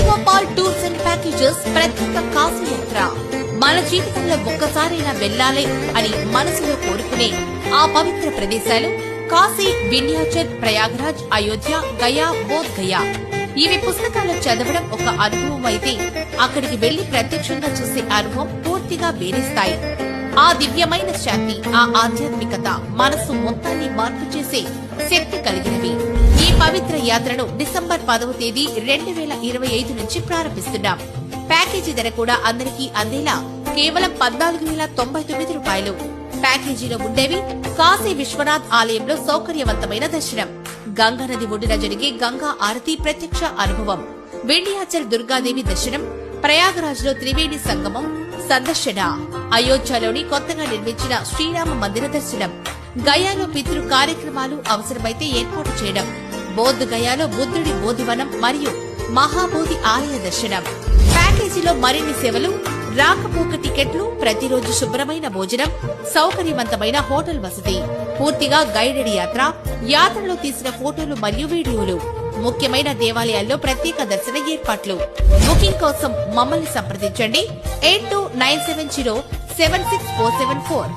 Venugopal tours and packages ప్రత్యేక కాశీ యాత్ర. మన జీవితంలో ఒక్కసారైనా వెళ్ళాలి అని మనసులో కోరుకునే ఆ పవిత్ర ప్రదేశాలు కాశీ వింధ్యాచల్ ప్రయాగ్రాజ్ అయోధ్య గయా బోధ్ గయా. ఇవి పుస్తకాలు చదవడం ఒక అనుభవం అయితే అక్కడికి వెళ్ళి ప్రత్యక్షంగా చూసే అనుభవం పూర్తిగా వేరే స్థాయి ఆ దివ్యమైన శాంతి ఆ ఆధ్యాత్మికత మనసు మొత్తాన్ని మార్పు చేసే శక్తి కలిగినవి. పవిత్ర యాత్రను డిసెంబర్ పదవ తేదీ రెండు వేల ఇరవై ఐదు నుంచి ప్రారంభిస్తున్నాం. ప్యాకేజీ ధర కూడా అందరికీ అందేలా కేవలం పద్నాలుగు వేల తొంభై తొమ్మిది రూపాయలు. ప్యాకేజీలో ఉండేవి కాశీ విశ్వనాథ్ ఆలయంలో సౌకర్యవంతమైన దర్శనం. గంగా నది ఒడ్డున జరిగే గంగా ఆరతి ప్రత్యక్ష అనుభవం. విండియాచల్ దుర్గాదేవి దర్శనం ప్రయాగరాజ్లో త్రివేణి సంగమం సందర్శన. అయోధ్యలోని కొత్తగా నిర్మించిన శ్రీరామ మందిర దర్శనం. గయాలో పితృ కార్యక్రమాలు అవసరమైతే ఏర్పాటు చేయడం. బోధ్ గయాలో బుద్ధుడి బోధివనం మరియు మహాబోధి ఆలయ దర్శనం. ప్యాకేజీలో మరిన్ని సేవలు రాకపోక టికెట్లు ప్రతిరోజు శుభ్రమైన భోజనం సౌకర్యవంతమైన హోటల్ వసతి పూర్తిగా గైడెడ్ యాత్ర యాత్రలో తీసిన ఫోటోలు మరియు వీడియోలు ముఖ్యమైన దేవాలయాల్లో ప్రత్యేక దర్శన ఏర్పాట్లు. బుకింగ్ కోసం మమ్మల్ని సంప్రదించండి. Eight two nine seven zero seven six four seven four.